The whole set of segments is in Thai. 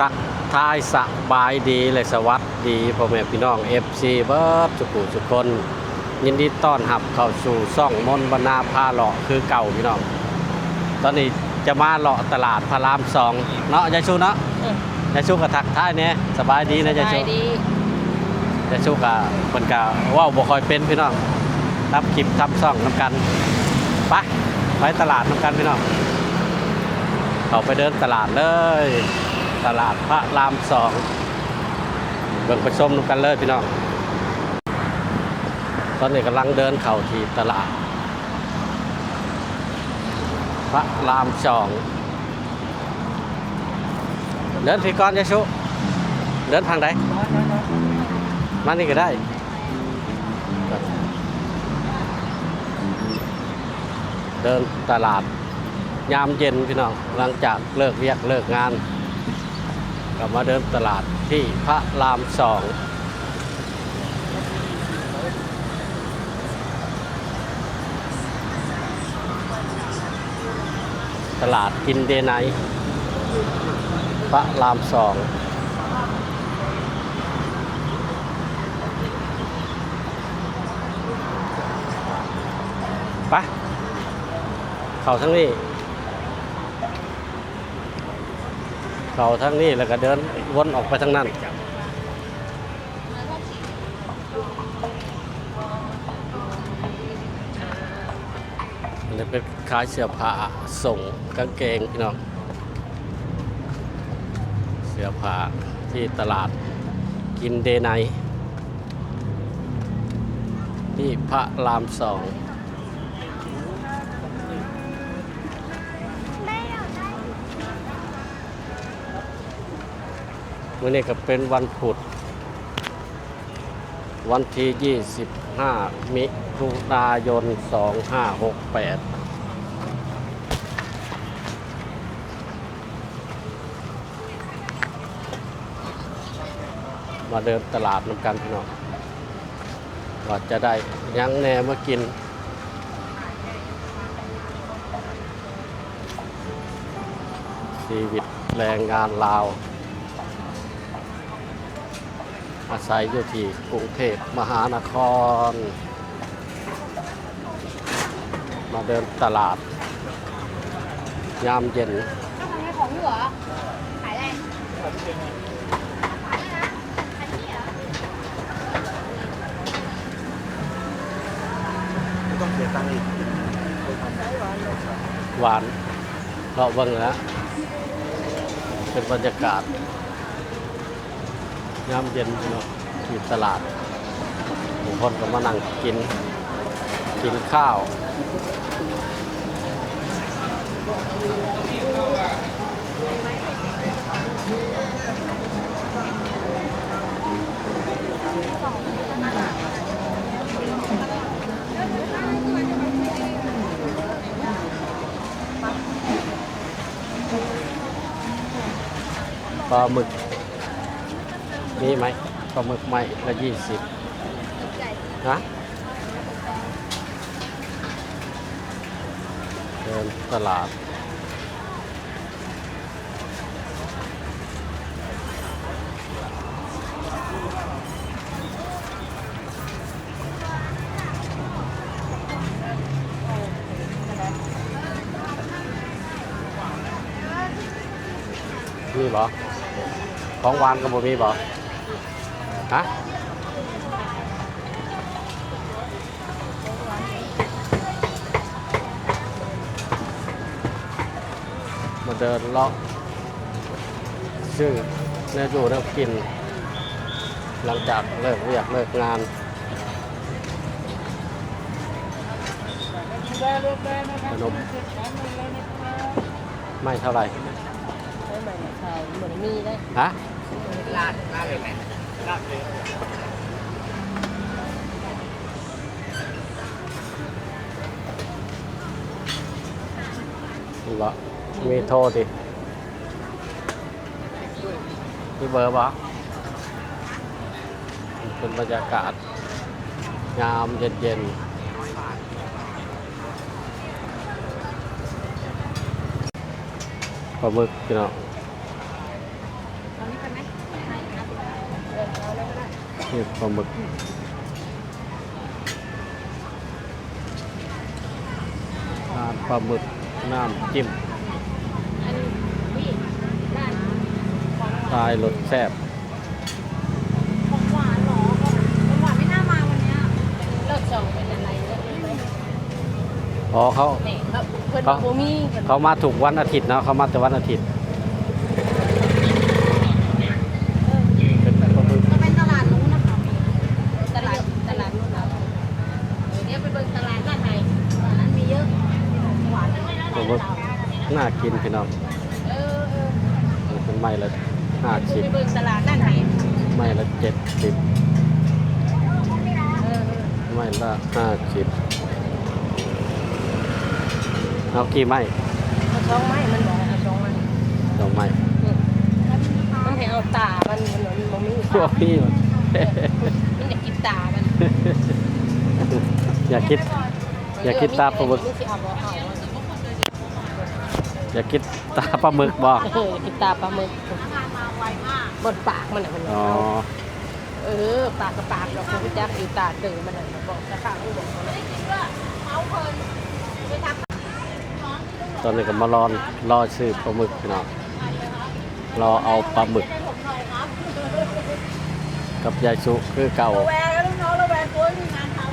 ทักทายสบายดีและสวัสดีพ่อแม่พี่น้อง FC เบิร์ดสุขุสุคน ยินดีต้อนรับเข้าสู่ซ่องมนต์บรรณาพาเลาะคือเก่าพี่น้อง ตอนนี้จะมาเลาะตลาดพระรามสองเนาะยายชูเนาะเออยายชูกับทักทายเนี่ยสบายดีนะยายสชูบายดียายชูกับคนกะว่าวบ่คอยเป็นพี่น้องรับคลิปทำซ่องน้ำกันไปไปตลาดน้ำกันพี่น้องเขาไปเดินตลาดเลย ตลาดพระรามสองเบิ่งไปชมกันเลยพี่น้องตอนนี้กำลังเดินเข้าที่ตลาด พระรามสองเดินพี่กรยาชุเดินทางไหนมานี่ก็ได้เดินตลาดยามเย็นพี่น้องหลังจากเลิกเรียกเลิกงาน ลับมาเดินตลาดที่พระรามสองตลาดกินเดไนพระรามสองไปเข้าทั้งนี้ เขาทั้งนี้แล้วก็เดินวนออกไปทางนั้นอันนี้เป็นขายเสื้อผ้าส่งกางเกงพี่น้องเสื้อผ้าที่ตลาดกินเดไนที่พระรามสอง วันนี้ก็เป็นวันพุธวันที่ 25 มิถุนายน 2568มาเดินตลาดน้ำกันพี่น้องว่าจะได้ยังแน่มากิน ชีวิตแรงงานลาว อาศัยอยู่ที่กรุงเทพมหานคร มาเดินตลาด ยามเย็นต้องมีของอยู่เหรอ ขายอะไรขายอะไรนะขายที่เหรอต้องเสียตังค์อีกหวานเราเบิ่งแล้วเป็นบรรยากาศ ยามเย็นเนาะที่ตลาดบางคนก็มานั่งกิน กินข้าวปลาหมึก มีไหมปลาหมึกไหมละยี่สิบนะเดินตลาดมีบ่ของหวานก็บ่มีบ่ ฮะมาเดินเลาะชื่อเนื้ออยู่เนื้อกิน หลังจากเลิกเรียกเลิกงานขนมไม่เท่าไหร่ใช่ไหมใช่เหมือนมีได้ฮะลาดลาดเลยไหมลาด เลยมีบ่มีโทรดิมีเบอร์บ่เป็นบรรยากาศยามเย็นๆปลาหมึกพี่น้อง นี่ปลาหมึกทานปลาหมึกน้ำจิ้มอันนี้พี่ร้านของหวานทายรสแซ่บของหวานเหรอของหวานไม่น่ามาวันเนี้ยเลิกส่งเป็นอะไรเลิกไม่อ๋อเขาเนี่ยแบบเพื่อนบอกโบมี่เพิ่นเขามาถูกวันอาทิตย์เนาะเขามาแต่วันอาทิตย์เป็นปลาหมึก ก็เป็นตลาดนู้นนะคะตลาดตลาดนู้นนะเดี๋ยวไปเบิ่งตลาดด้านในตลาดนั้นมีเยอะหวานไม่ได้ ปลาหมึกน่ากินพี่น้อง เออเออ มันเป็นไม้ละห้าสิบ ไปเบิ่งตลาดด้านใน ไม้ละเจ็ ดสิบเออไม้ละห้าสิบเอากี่ไม้เอาช่องไม้มันบอกเอาช่องมันสองไม้มันให้เอาตา มันมันมันบ่มีพวกพี่มันอยากกินตา มัน อย่าคิดอย่าคิดตาปลาหมึกมันสิเอาบ่เอาอย่าคิดตาปลาหมึกบอกเอออยากกินตาปลาหมึกบนปากมันน่ะมันอ๋อ เออปากกับปากเราคุณจักอยู่ตาเตือมันน่ะบอกตะข้างกูบอกเอาเพิ่นไปทำตอนนี้ก็มารอนรอซื้อปลาหมึกพี่น้องรอเอาปลาหมึก กับยายสุคือเก่าแวร์ลูกน้องระแวงโอ้ยมีงานทำ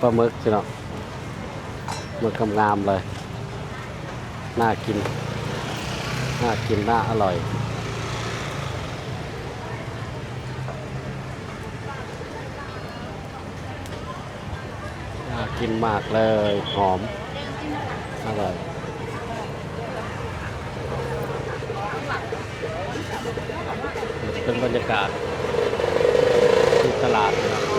ปลาหมึกพี่น้อง หมึกงามเลย น่ากิน น่ากิน น่าอร่อย น่ากินมากเลย หอม อร่อยเป็นบรรยากาศที่ตลาดนะครับ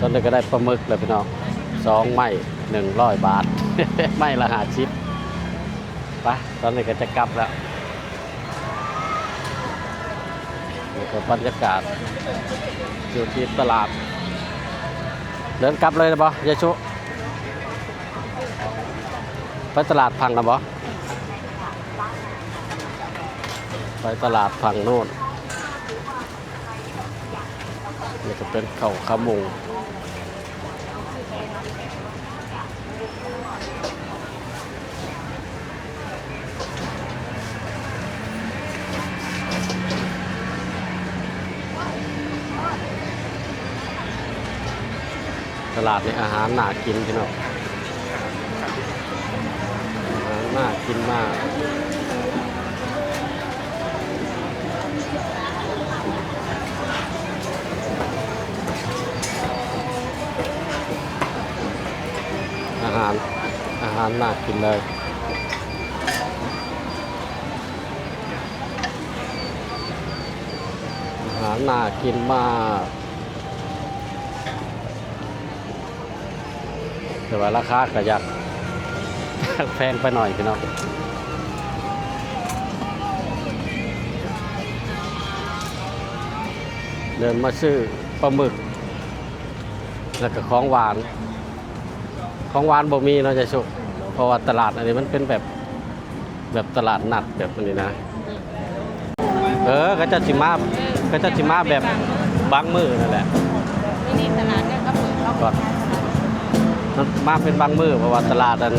ตอนนี้ก็ได้ปลาหมึกเลยพี่น้องสองไม้หนึ่งร้อยบาท ไม้ละหาชิปไปตอนนี้ก็จะกลับแล้วนี่ก็บรรยากาศอยู่ที่ตลาด เดินกลับเลยนะบอยายชุไปตลาดพังนะบอไปตลาดพังโน่นนี่จะเป็นเขาขามูต ลาดในอาหารน่ากินพี่น้องอาหารน่ากินมากอาหารอาหารน่ากินเลยอาหารน่ากินมาก แต่ว่าราคาก็อยากแพงไปหน่อยพี่น้องเดินมาซื้อปลาหมึก แล้วก็ของหวาน ของหวานบ่มีเนาะจะชุกเพราะว่าตลาดอันนี้มันเป็นแบบแบบตลาดนัดแบบนี้นะ เออก็จะสิมาก็จะสิมาแบบบางมือนั่นแหละนี่นี่ตลาดเนี่ยก็เปิดเขาก่อน มันมาเป็นบางมือเพราะว่าตลาดอัน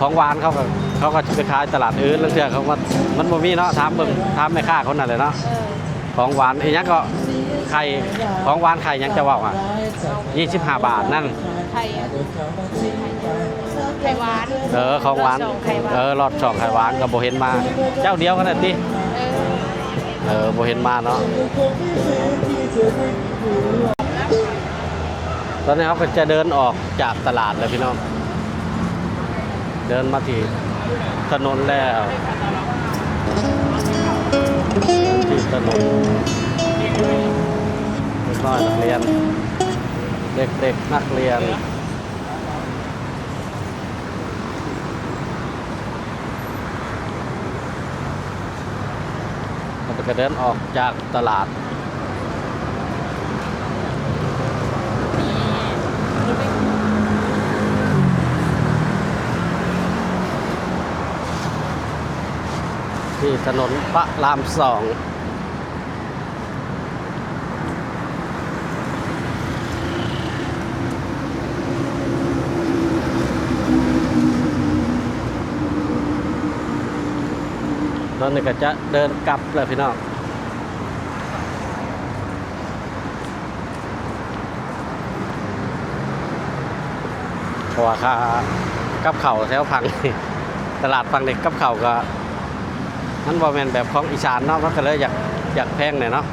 ของหวานเขาก็เขาก็จะไปขายตลาดอื่นแล้วเถื่อเขาว่ามันบ่มีเนาะถามเบิ่งถามแม่ค้าเขานั่นแหละเนาะของหวานอีหยังก็ไข่ของหวานไข่ยังจะว่าอะ25บาทนั่นไข่ไข่หวานเออของหวานรสช่อหวานเออรอดช่องไข่หวานก็บ่เห็นมา เจ้าเดียวกันน่ะติเออเออบ่เห็นมาเนาะ ตอนนี้เขาก็จะเดินออกจากตลาดแล้วพี่น้อง เดินมาที่ถนนแล้วที่ถนนน้อยนักเรียน เด็กๆนักเรียนเราก็เดินออกจากตลาด ที่ถนนพระรามสองตอนนี้ก็จะเดินกลับเลยพี่น้องเพราะว่าค่ากับเข่าแถวพังตลาดฟังเด็กกับเข่าก็ มันบอแมนแบบของอีสานเนาะมันก็เลยอยากอยากแพงหน่อยเนาะ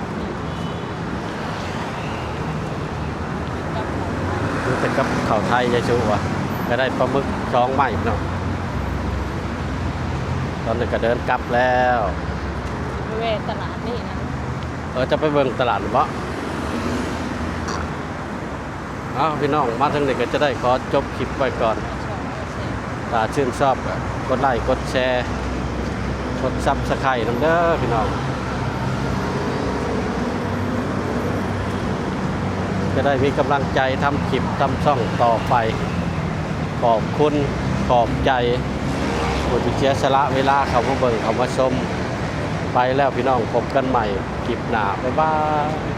มันเป็นกับเขาวไทยยายชูอะก็ได้ปลาหมึกสองใหม่เนาะตอนนี้ก็เดินกลับแล้วไปเวทตลาดนี่นะเออจะไปเบิ่งตลาดหรือเปล่าอ้าวพี่น้องมาทางนี้ก็จะได้ขอจบคลิปไว้ก่อนถ้าชื่นชอบก็กดไลค์กดแชร์ก ดซับสไครต์นำเด้อพี่น้องจะได้มีกำลังใจทำคลิปทำช่องต่อไป ขอบคุณขอบใจผู้ที่เสียสละเวลาเขามาเบิ่งเขามาชม ไปแล้วพี่น้องพบกันใหม่คลิปหน้าบ๊ายบาย